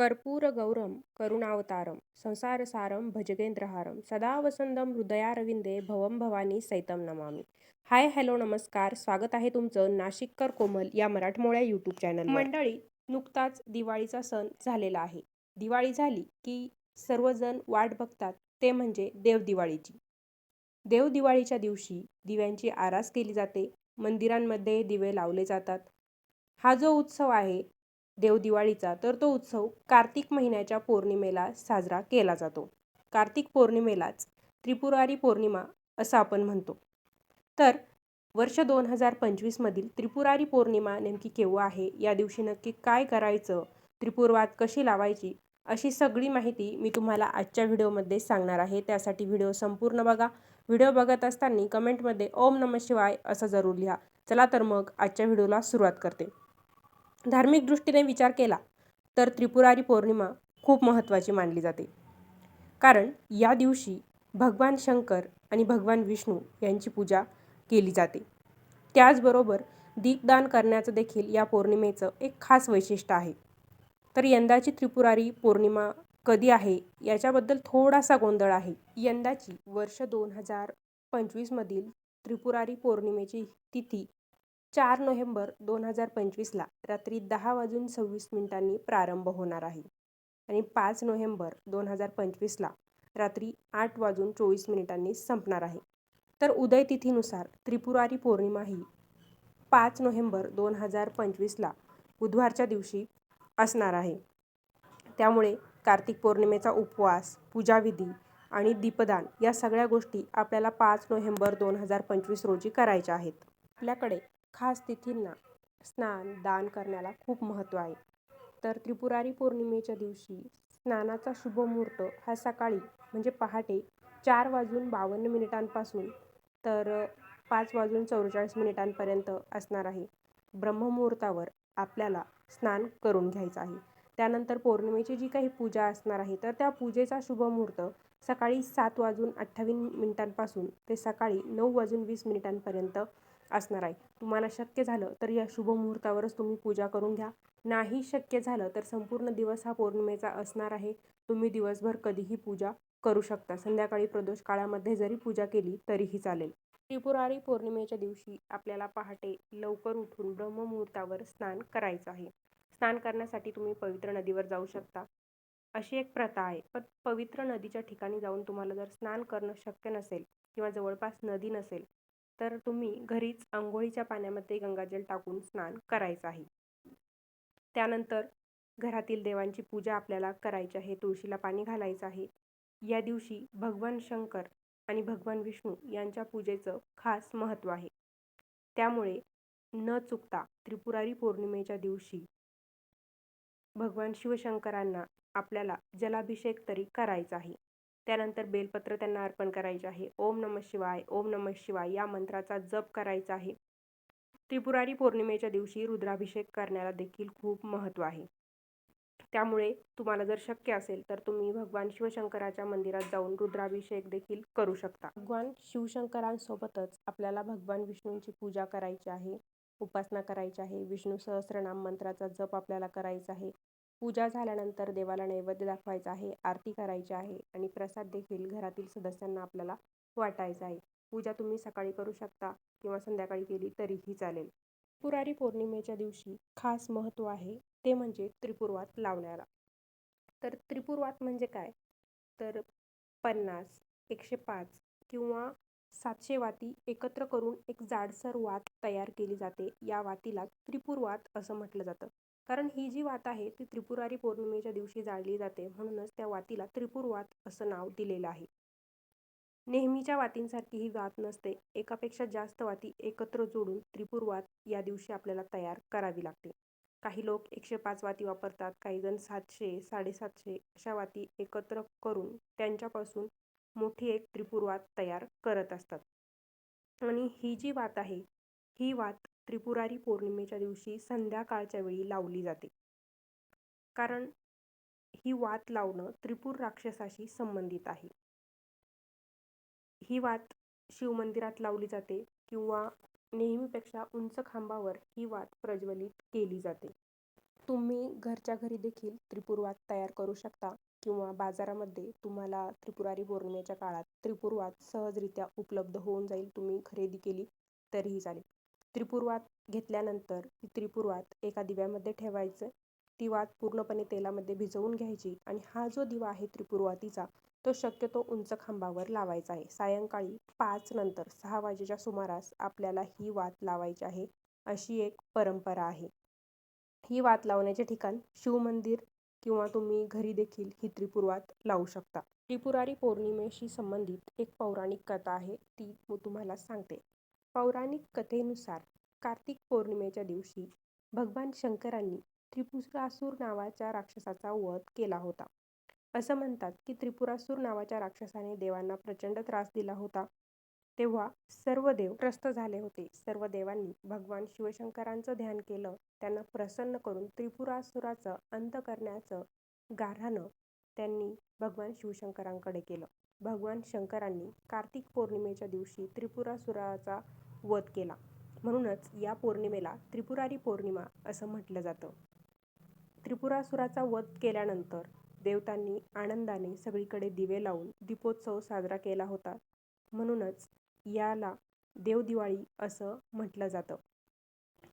कर्पूरगौरं करुणावतारं संसारसारं भजगेंद्रहारं सदा वसंदम हृदयारविंदे भवम भवानी सैतम नमामी. हाय हॅलो नमस्कार. स्वागत आहे तुमचं नाशिककर कोमल या मराठमोळ्या यूट्यूब चॅनल मंडळी नुकताच दिवाळीचा सण झालेला आहे. दिवाळी झाली की सर्वजण वाट बघतात ते म्हणजे देवदिवाळीची देवदिवाळीच्या दिवशी दिव्यांची आरास केली जाते मंदिरांमध्ये दिवे लावले जातात. हा जो उत्सव आहे देवदिवाळीचा तर तो उत्सव कार्तिक महिन्याच्या पौर्णिमेला साजरा केला जातो. कार्तिक पौर्णिमेलाच त्रिपुरारी पौर्णिमा असं आपण म्हणतो. तर वर्ष दोन हजार पंचवीसमधील त्रिपुरारी पौर्णिमा नेमकी केव्हा आहे? या दिवशी नक्की काय करायचं? त्रिपुरवात कशी लावायची? अशी सगळी माहिती मी तुम्हाला आजच्या व्हिडिओमध्ये सांगणार आहे. त्यासाठी व्हिडिओ संपूर्ण बघा. व्हिडिओ बघत असताना कमेंटमध्ये ओम नम शिवाय असं जरूर लिहा. चला तर मग आजच्या व्हिडिओला सुरुवात करते. धार्मिक दृष्टीने विचार केला तर त्रिपुरारी पौर्णिमा खूप महत्त्वाची मानली जाते. कारण या दिवशी भगवान शंकर आणि भगवान विष्णू यांची पूजा केली जाते. त्याचबरोबर दीपदान करण्याचं देखील या पौर्णिमेचं एक खास वैशिष्ट्य आहे. तर यंदाची त्रिपुरारी पौर्णिमा कधी आहे याच्याबद्दल थोडासा गोंधळ आहे. यंदाची वर्ष दोन हजार पंचवीसमधील त्रिपुरारी पौर्णिमेची तिथी चार नोव्हेंबर दोन हजार पंचवीसला रात्री दहा वाजून सव्वीस मिनिटांनी प्रारंभ होणार आहे. आणि पाच नोव्हेंबर दोन हजार पंचवीसला रात्री आठ वाजून चोवीस मिनिटांनी संपणार आहे. तर उदय तिथीनुसार त्रिपुरारी पौर्णिमा ही पाच नोव्हेंबर दोन हजार पंचवीसला बुधवारच्या दिवशी असणार आहे. त्यामुळे कार्तिक पौर्णिमेचा उपवास पूजाविधी आणि दीपदान या सगळ्या गोष्टी आपल्याला पाच नोव्हेंबर दोन हजार पंचवीस रोजी करायच्या आहेत. आपल्याकडे खास तिथींना स्नान दान करण्याला खूप महत्त्व आहे. तर त्रिपुरारी पौर्णिमेच्या दिवशी स्नानाचा शुभ मुहूर्त हा सकाळी म्हणजे पहाटे चार वाजून बावन्न मिनिटांपासून तर पाच वाजून चौवेचाळीस मिनिटांपर्यंत असणार आहे. ब्रह्ममुहूर्तावर आपल्याला स्नान करून घ्यायचं आहे. त्यानंतर पौर्णिमेची जी काही पूजा असणार आहे तर त्या पूजेचा शुभ मुहूर्त सकाळी सात वाजून अठ्ठावीस मिनिटांपासून ते सकाळी नऊ वाजून वीस मिनिटांपर्यंत असणार आहे. तुम्हाला शक्य झालं तर या शुभ मुहूर्तावरच तुम्ही पूजा करून घ्या. नाही शक्य झालं तर संपूर्ण दिवस हा पौर्णिमेचा असणार आहे. तुम्ही दिवसभर कधीही पूजा करू शकता. संध्याकाळी प्रदोष काळामध्ये जरी पूजा केली तरीही चालेल. त्रिपुरारी पौर्णिमेच्या दिवशी आपल्याला पहाटे लवकर उठून ब्रह्ममुहूर्तावर स्नान करायचं आहे. स्नान करण्यासाठी तुम्ही पवित्र नदीवर जाऊ शकता. अशी एक प्रथा आहे. पण पवित्र नदीच्या ठिकाणी जाऊन तुम्हाला जर स्नान करणं शक्य नसेल किंवा जवळपास नदी नसेल तर तुम्ही घरीच आंघोळीच्या पाण्यामध्ये गंगाजल टाकून स्नान करायचं आहे. त्यानंतर घरातील देवांची पूजा आपल्याला करायची आहे. तुळशीला पाणी घालायचं आहे. या दिवशी भगवान शंकर आणि भगवान विष्णू यांच्या पूजेचं खास महत्त्व आहे. त्यामुळे न चुकता त्रिपुरारी पौर्णिमेच्या दिवशी भगवान शिवशंकरांना आपल्याला जलाभिषेक तरी करायचा आहे. त्यानंतर बेलपत्र त्यांना अर्पण करायचे आहे. ओम नम शिवाय ओम नम शिवाय या मंत्राचा जप करायचा आहे. त्रिपुरारी पौर्णिमेच्या दिवशी रुद्राभिषेक करण्याला देखील खूप महत्त्व आहे. त्यामुळे तुम्हाला जर शक्य असेल तर तुम्ही भगवान शिवशंकराच्या मंदिरात जाऊन रुद्राभिषेक देखील करू शकता. भगवान शिवशंकरांसोबतच आपल्याला भगवान विष्णूंची पूजा करायची आहे उपासना करायची आहे. विष्णू सहस्रनाम मंत्राचा जप आपल्याला करायचा आहे. पूजा झाल्यानंतर देवाला नैवेद्य दाखवायचा आहे आरती करायची आहे आणि प्रसाद देखील घरातील सदस्यांना आपल्याला वाटायचा आहे. पूजा तुम्ही सकाळी करू शकता किंवा संध्याकाळी केली तरीही चालेल. पुरारी पौर्णिमेच्या दिवशी खास महत्त्व आहे ते म्हणजे त्रिपुरवात लावण्याला. तर त्रिपुरवात म्हणजे काय? तर पन्नास एकशे पाच किंवा सातशे वाती एकत्र करून एक जाडसर वात तयार केली जाते. या वातीला त्रिपुरवात असं म्हटलं जातं. कारण ही जी वात आहे ती त्रिपुरारी पौर्णिमेच्या दिवशी जाळली जाते. म्हणूनच त्या वातीला त्रिपुरवात असं नाव दिलेलं आहे. नेहमीच्या वातींसारखी ही वात नसते. एकापेक्षा जास्त वाती एकत्र जोडून त्रिपुरवात या दिवशी आपल्याला तयार करावी लागते. काही लोक एकशे पाच वाती वापरतात काही जण सातशे साडेसातशे अशा वाती एकत्र करून त्यांच्यापासून मोठी एक त्रिपुरवात तयार करत असतात. आणि ही जी वात आहे ही वात त्रिपुरारी पौर्णिमेच्या दिवशी संध्याकाळच्या वेळी लावली जाते. कारण ही वात लावणं त्रिपुर राक्षसाशी संबंधित आहे. ही वात शिवमंदिरात लावली जाते किंवा नेहमीपेक्षा उंच खांबावर ही वात प्रज्वलित केली जाते. तुम्ही घरच्या घरी देखील त्रिपुरवात तयार करू शकता किंवा बाजारामध्ये तुम्हाला त्रिपुरारी पौर्णिमेच्या काळात त्रिपुरवात सहजरित्या उपलब्ध होऊन जाईल तुम्ही खरेदी केली तरीही चालेल. त्रिपुरवात घेतल्यानंतर ती त्रिपुर्वात एका दिव्यामध्ये ठेवायचं. ती वात पूर्णपणे तेलामध्ये भिजवून घ्यायची आणि हा जो दिवा आहे त्रिपुरवातीचा तो शक्यतो उंच खांबावर लावायचा आहे. सायंकाळी पाच नंतर सहा वाजेच्या सुमारास आपल्याला ही वात लावायची आहे अशी एक परंपरा आहे. ही वात लावण्याचे ठिकाण शिवमंदिर किंवा तुम्ही घरी देखील ही त्रिपुर्वात लावू शकता. त्रिपुरारी पौर्णिमेशी संबंधित एक पौराणिक कथा आहे ती तुम्हाला सांगते. पौराणिक कथेनुसार कार्तिक पौर्णिमेच्या दिवशी भगवान शंकरांनी त्रिपुरासूर नावाच्या राक्षसाचा वध केला होता. असं म्हणतात की त्रिपुरासूर नावाच्या राक्षसाने देवांना प्रचंड त्रास दिला होता. तेव्हा सर्व देव त्रस्त झाले होते. सर्व देवांनी भगवान शिवशंकरांचं ध्यान केलं. त्यांना प्रसन्न करून त्रिपुरासुराचं अंत करण्याचं गाऱ्हाणं त्यांनी भगवान शिवशंकरांकडे केलं. भगवान शंकरांनी कार्तिक पौर्णिमेच्या दिवशी त्रिपुरासुराचा वध केला. म्हणूनच या पौर्णिमेला त्रिपुरारी पौर्णिमा असं म्हटलं जातं. त्रिपुरासुराचा वध केल्यानंतर देवतांनी आनंदाने सगळीकडे दिवे लावून दीपोत्सव साजरा केला होता. म्हणूनच याला देवदिवाळी असं म्हटलं जातं.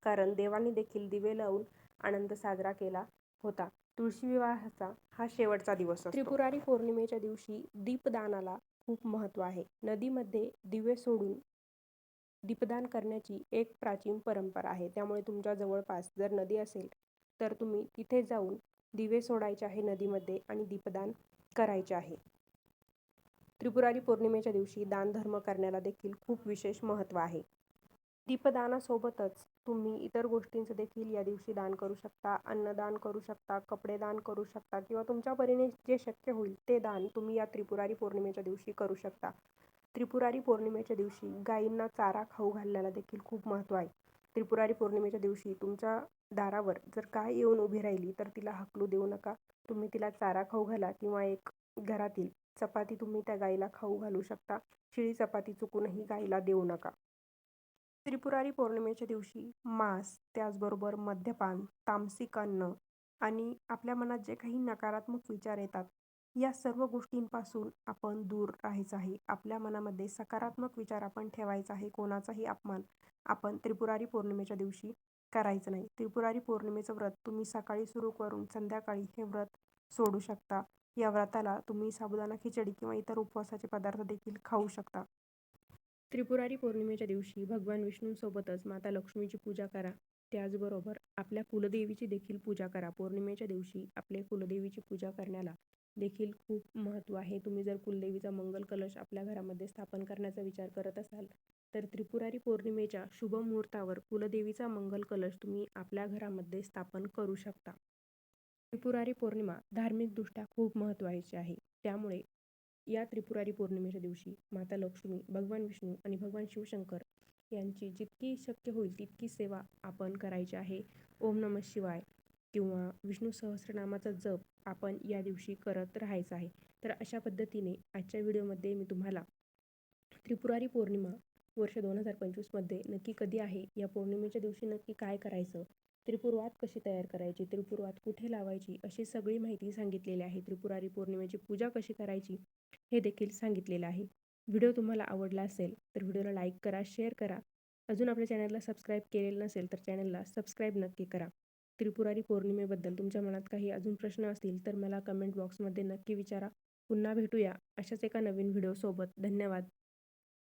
कारण देवांनी देखील दिवे लावून आनंद साजरा केला होता. तुळशी विवाहाचा हा शेवटचा दिवस त्रिपुरारी पौर्णिमेच्या दिवशी दीपदानाला खूप महत्त्व आहे. नदीमध्ये दिवे सोडून दीपदान करण्याची एक प्राचीन परंपरा आहे. त्यामुळे तुमच्या जवळपास जर नदी असेल तर तुम्ही तिथे जाऊन दिवे सोडायचे आहे नदीमध्ये आणि दीपदान करायचे आहे. त्रिपुरारी पौर्णिमेच्या दिवशी दानधर्म करण्याला देखील खूप विशेष महत्त्व आहे. दीपदानासोबतच तुम्ही इतर गोष्टींचं देखील या दिवशी दान करू शकता. अन्नदान करू शकता कपडे दान करू शकता किंवा तुमच्या परीने जे शक्य होईल ते दान तुम्ही या त्रिपुरारी पौर्णिमेच्या दिवशी करू शकता. त्रिपुरारी पौर्णिमेच्या दिवशी गायींना चारा खाऊ घालण्याला देखील खूप महत्त्व आहे. त्रिपुरारी पौर्णिमेच्या दिवशी तुमच्या दारावर जर गाय येऊन उभी राहिली तर तिला हकलू देऊ नका. तुम्ही तिला चारा खाऊ घाला किंवा एक घरातील चपाती तुम्ही त्या गाईला खाऊ घालू शकता. शिळी चपाती चुकूनही गाईला देऊ नका. त्रिपुरारी पौर्णिमेच्या दिवशी मांस त्याचबरोबर मद्यपान तामसिक अन्न आणि आपल्या मनात जे काही नकारात्मक विचार येतात या सर्व गोष्टींपासून आपण दूर राहायचं आहे. आपल्या मनामध्ये सकारात्मक विचार आपण ठेवायचा आहे. कोणाचाही अपमान आपण त्रिपुरारी पौर्णिमेच्या दिवशी करायचं नाही. त्रिपुरारी पौर्णिमेचं व्रत तुम्ही सकाळी सुरू करून संध्याकाळी हे व्रत सोडू शकता. या व्रताला तुम्ही साबुदाणा खिचडी किंवा इतर उपवासाचे पदार्थ देखील खाऊ शकता. त्रिपुरारी पौर्णिमेच्या दिवशी भगवान विष्णूंसोबतच माता लक्ष्मीची पूजा करा. त्याचबरोबर आपल्या कुलदेवीची देखील पूजा करा. पौर्णिमेच्या दिवशी आपले कुलदेवीची पूजा करण्याला देखील खूप महत्त्व आहे. तुम्ही जर कुलदेवीचा मंगल कलश आपल्या घरामध्ये स्थापन करण्याचा विचार करत असाल तर त्रिपुरारी पौर्णिमेच्या शुभ मुहूर्तावर कुलदेवीचा मंगल कलश तुम्ही आपल्या घरामध्ये स्थापन करू शकता. त्रिपुरारी पौर्णिमा धार्मिकदृष्ट्या खूप महत्त्वाची आहे. त्यामुळे या त्रिपुरारी पौर्णिमेच्या दिवशी माता लक्ष्मी भगवान विष्णू आणि भगवान शिवशंकर यांची जितकी शक्य होईल तितकी सेवा आपण करायची आहे. ओम नमः शिवाय. किंवा विष्णू सहस्रनामाचा जप आपण या दिवशी करत राहायचं आहे. तर अशा पद्धतीने आजच्या व्हिडिओमध्ये मी तुम्हाला त्रिपुरारी पौर्णिमा वर्ष दोन हजार पंचवीसमध्ये नक्की कधी आहे या पौर्णिमेच्या दिवशी नक्की काय करायचं त्रिपुरवात कशी तयार करायची त्रिपुरवात कुठे लावायची अशी सगळी माहिती सांगितलेली आहे. त्रिपुरारी पौर्णिमेची पूजा कशी करायची हे देखील सांगितलेलं आहे. व्हिडिओ तुम्हाला आवडला असेल तर व्हिडिओला लाईक करा शेअर करा. अजून आपल्या चॅनलला सबस्क्राईब केलेलं नसेल तर चॅनलला सबस्क्राईब नक्की करा. त्रिपुरारी पौर्णिमेबद्दल तुमच्या मनात काही अजून प्रश्न असतील तर मला कमेंट बॉक्समध्ये नक्की विचारा. पुन्हा भेटूया अशाच एका नवीन व्हिडिओसोबत धन्यवाद.